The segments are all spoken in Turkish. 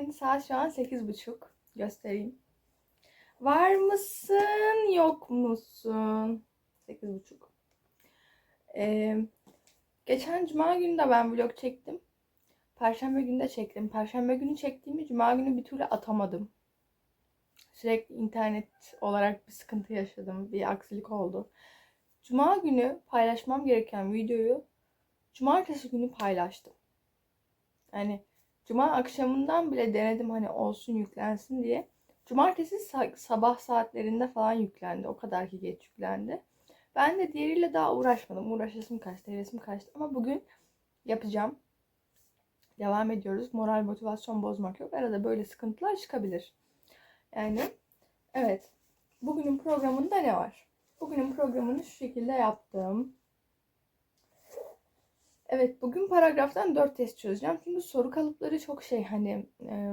geldin. Saat şu an 8.30. Göstereyim. Var mısın, yok musun? 8.30. Ee, geçen cuma günü de ben vlog çektim. Perşembe günü de çektim. Perşembe günü çektiğimi cuma günü bir türlü atamadım. Sürekli internet olarak bir sıkıntı yaşadım. Bir aksilik oldu. Cuma günü paylaşmam gereken videoyu cumartesi günü paylaştım. Yani cuma akşamından bile denedim hani olsun yüklensin diye. Cumartesi sa- sabah saatlerinde falan yüklendi. O kadar ki geç yüklendi. Ben de diğeriyle daha uğraşmadım. Uğraşasım kaçtı, hevesim kaçtı. Ama bugün yapacağım. Devam ediyoruz. Moral motivasyon bozmak yok. Arada böyle sıkıntılar çıkabilir. Yani evet. Bugünün programında ne var? Bugünün programını şu şekilde yaptım. Evet bugün paragraftan 4 test çözeceğim. Çünkü soru kalıpları çok şey hani e,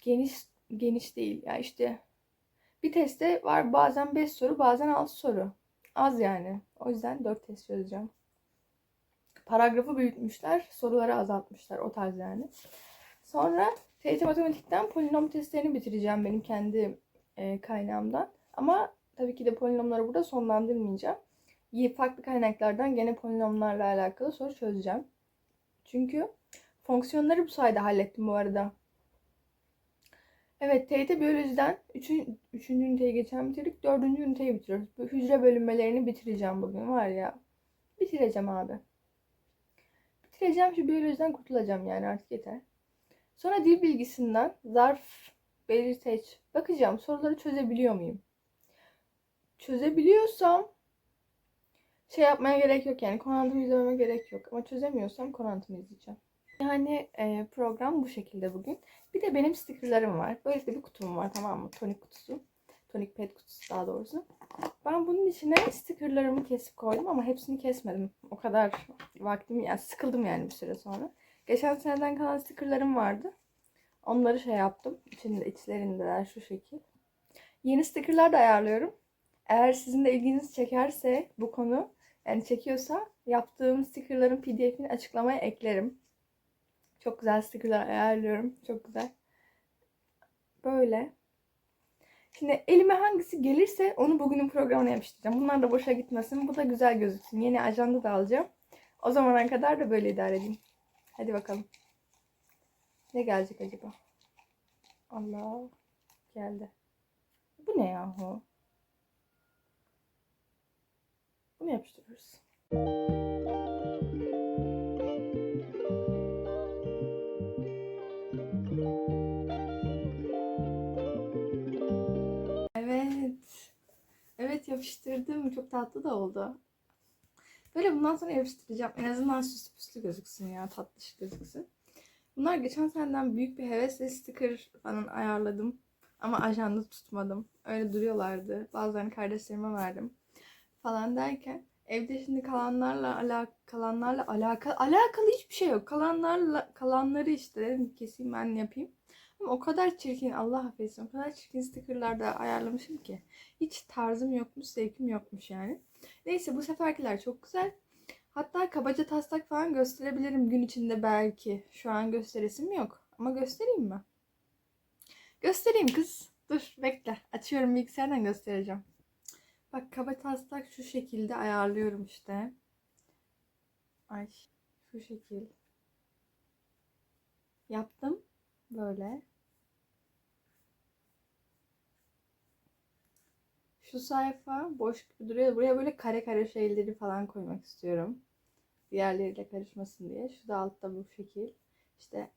geniş geniş değil. Ya işte bir testte var bazen 5 soru bazen 6 soru. Az yani. O yüzden 4 test çözeceğim. Paragrafı büyütmüşler, soruları azaltmışlar o tarz yani. Sonra TYT Matematik'ten polinom testlerini bitireceğim benim kendi e, kaynağımdan. Ama tabii ki de polinomları burada sonlandırmayacağım. Farklı kaynaklardan gene polinomlarla alakalı soru çözeceğim. Çünkü fonksiyonları bu sayede hallettim bu arada. Evet, TYT biyolojiden 3. 3. üniteyi geçen bitirdik. 4. üniteyi bitiriyoruz. Bu hücre bölünmelerini bitireceğim bugün var ya. Bitireceğim abi. Bitireceğim şu biyolojiden kurtulacağım yani artık yeter. Sonra dil bilgisinden zarf, belirteç. Bakacağım soruları çözebiliyor muyum? Çözebiliyorsam şey yapmaya gerek yok yani konantımı izlememe gerek yok. Ama çözemiyorsam konantımı izleyeceğim. Yani e, program bu şekilde bugün. Bir de benim stickerlarım var. Böyle de bir kutum var tamam mı? Tonik kutusu. Tonik pet kutusu daha doğrusu. Ben bunun içine stickerlarımı kesip koydum ama hepsini kesmedim. O kadar vaktim yani sıkıldım yani bir süre sonra. Geçen seneden kalan stickerlarım vardı. Onları şey yaptım. İçinde içlerindeler şu şekil. Yeni stickerlar da ayarlıyorum. Eğer sizin de ilginizi çekerse bu konu yani çekiyorsa yaptığım stickerların pdf'ini açıklamaya eklerim. Çok güzel stickerlar ayarlıyorum. Çok güzel. Böyle. Şimdi elime hangisi gelirse onu bugünün programına yapıştıracağım. Bunlar da boşa gitmesin. Bu da güzel gözüksün. Yeni ajanda da alacağım. O zamana kadar da böyle idare edeyim. Hadi bakalım. Ne gelecek acaba? Allah. Geldi. Bu ne yahu? Bunu yapıştırıyoruz. Evet. Evet yapıştırdım. Çok tatlı da oldu. Böyle bundan sonra yapıştıracağım. En azından süslü püslü gözüksün ya. Tatlış gözüksün. Bunlar geçen seneden büyük bir hevesle sticker falan ayarladım. Ama ajanda tutmadım. Öyle duruyorlardı. Bazılarını kardeşlerime verdim. Falan derken evde şimdi kalanlarla alak kalanlarla alakalı alakalı hiçbir şey yok. Kalanlarla kalanları işte dedim keseyim ben yapayım. Ama o kadar çirkin Allah affetsin. O kadar çirkin stickerlar da ayarlamışım ki. Hiç tarzım yokmuş, zevkim yokmuş yani. Neyse bu seferkiler çok güzel. Hatta kabaca taslak falan gösterebilirim gün içinde belki. Şu an gösteresim yok. Ama göstereyim mi? Göstereyim kız. Dur bekle. Açıyorum bilgisayardan göstereceğim. Bak kaba taslak şu şekilde ayarlıyorum işte. Ay şu şekil. Yaptım. Böyle. Şu sayfa boş gibi duruyor. Buraya böyle kare kare şeyleri falan koymak istiyorum. Diğerleriyle karışmasın diye. Şu da altta bu şekil. İşte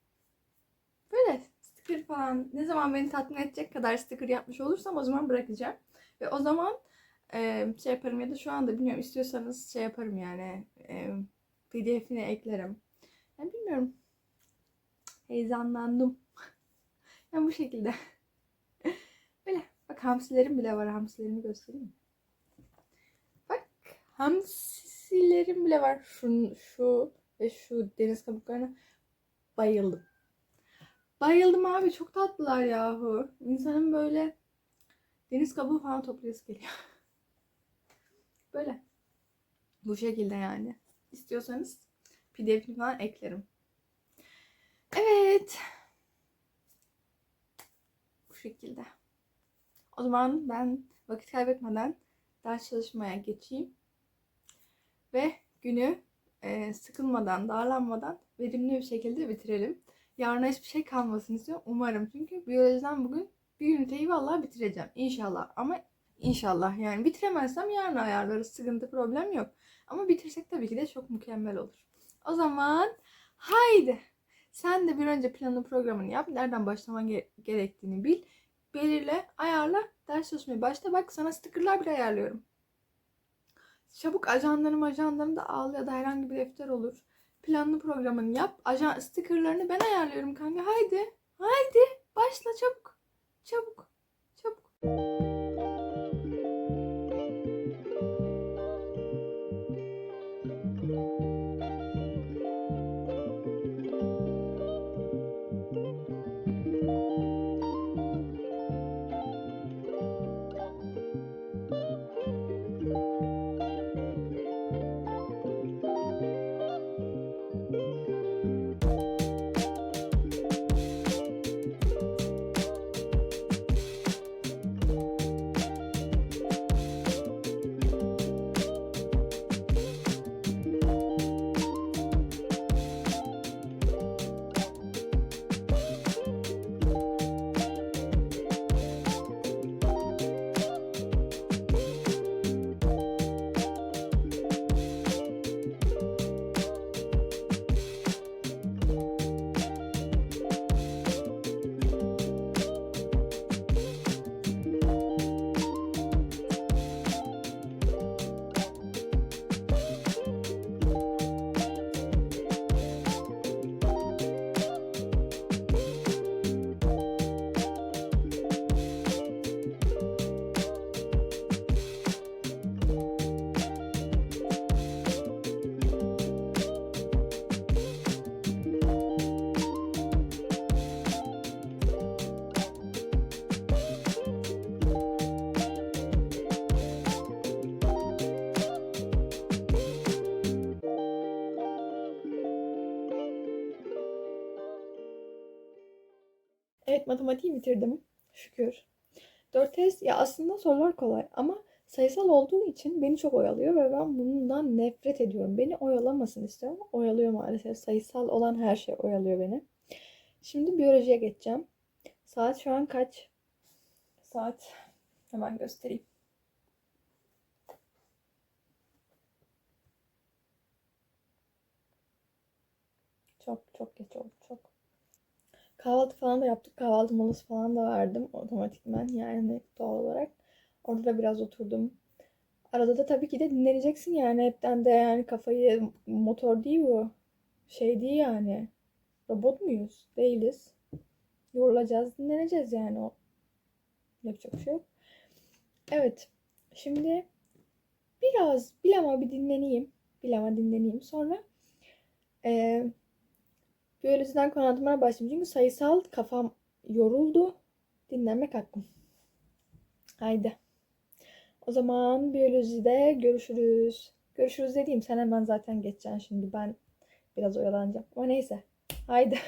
böyle sticker falan ne zaman beni tatmin edecek kadar sticker yapmış olursam o zaman bırakacağım. Ve o zaman e, şey yaparım ya da şu anda bilmiyorum istiyorsanız şey yaparım yani e, pdf'ini eklerim. Yani bilmiyorum. Heyecanlandım. yani bu şekilde. Böyle. Bak hamsilerim bile var. Hamsilerimi göstereyim? Bak hamsilerim bile var. Şu, şu ve şu deniz kabuklarına bayıldım. Bayıldım abi. Çok tatlılar yahu. İnsanın böyle deniz kabuğu falan toplayası geliyor. Böyle. Bu şekilde yani. İstiyorsanız pdf'ini falan eklerim. Evet. Bu şekilde. O zaman ben vakit kaybetmeden ders çalışmaya geçeyim. Ve günü e, sıkılmadan, darlanmadan verimli bir şekilde bitirelim. Yarına hiçbir şey kalmasın istiyorum. Umarım. Çünkü biyolojiden bugün bir üniteyi vallahi bitireceğim. İnşallah. Ama inşallah yani bitiremezsem yarın ayarlarız. Sıkıntı problem yok. Ama bitirsek tabii ki de çok mükemmel olur. O zaman haydi. Sen de bir önce planını programını yap. Nereden başlaman ge- gerektiğini bil. Belirle, ayarla, ders çalışmaya başla. Bak sana stickerlar bile ayarlıyorum. Çabuk ajanlarım ajanlarım da al ya da herhangi bir defter olur. Planlı programını yap. Ajan stickerlarını ben ayarlıyorum kanka. Haydi. Haydi. Başla. Çabuk. Çabuk. Evet matematiği bitirdim. Şükür. 4 test ya aslında sorular kolay ama sayısal olduğu için beni çok oyalıyor ve ben bundan nefret ediyorum. Beni oyalamasın istiyorum. Oyalıyor maalesef. Sayısal olan her şey oyalıyor beni. Şimdi biyolojiye geçeceğim. Saat şu an kaç? Saat hemen göstereyim. Çok çok geç oldu. Çok. Kahvaltı falan da yaptık. Kahvaltı molası falan da verdim otomatikman. Yani doğal olarak. Orada da biraz oturdum. Arada da tabii ki de dinleneceksin yani. Hepten de yani kafayı motor değil bu. Şey değil yani. Robot muyuz? Değiliz. Yorulacağız, dinleneceğiz yani o. Yapacak bir şey yok. Evet. Şimdi biraz bilama bir dinleneyim. Bilama dinleneyim. Sonra eee biyolojiden konu anlatmaya başlayayım. Çünkü sayısal kafam yoruldu. Dinlenmek hakkım. Haydi. O zaman biyolojide görüşürüz. Görüşürüz dediğim sen hemen zaten geçeceksin şimdi. Ben biraz oyalanacağım. Ama neyse. Haydi.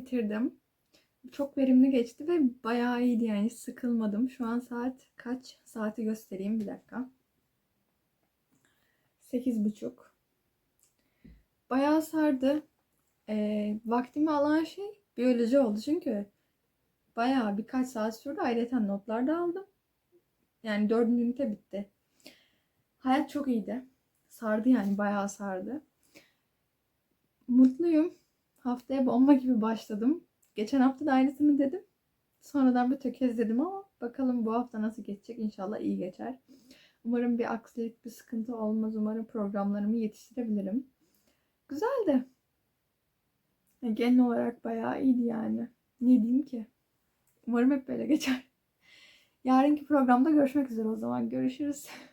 Bitirdim. Çok verimli geçti ve bayağı iyiydi yani sıkılmadım. Şu an saat kaç? Saati göstereyim bir dakika. Sekiz buçuk. Bayağı sardı. Ee, vaktimi alan şey biyoloji oldu çünkü bayağı birkaç saat sürdü. Ayrıca notlar da aldım. Yani dördüncü ünite bitti. Hayat çok iyiydi. Sardı yani bayağı sardı. Mutluyum. Haftaya bomba gibi başladım. Geçen hafta da aynısını dedim. Sonradan bir tökezledim ama bakalım bu hafta nasıl geçecek. İnşallah iyi geçer. Umarım bir aksilik, bir sıkıntı olmaz. Umarım programlarımı yetiştirebilirim. Güzeldi. Genel olarak bayağı iyiydi yani. Ne diyeyim ki? Umarım hep böyle geçer. Yarınki programda görüşmek üzere o zaman. Görüşürüz.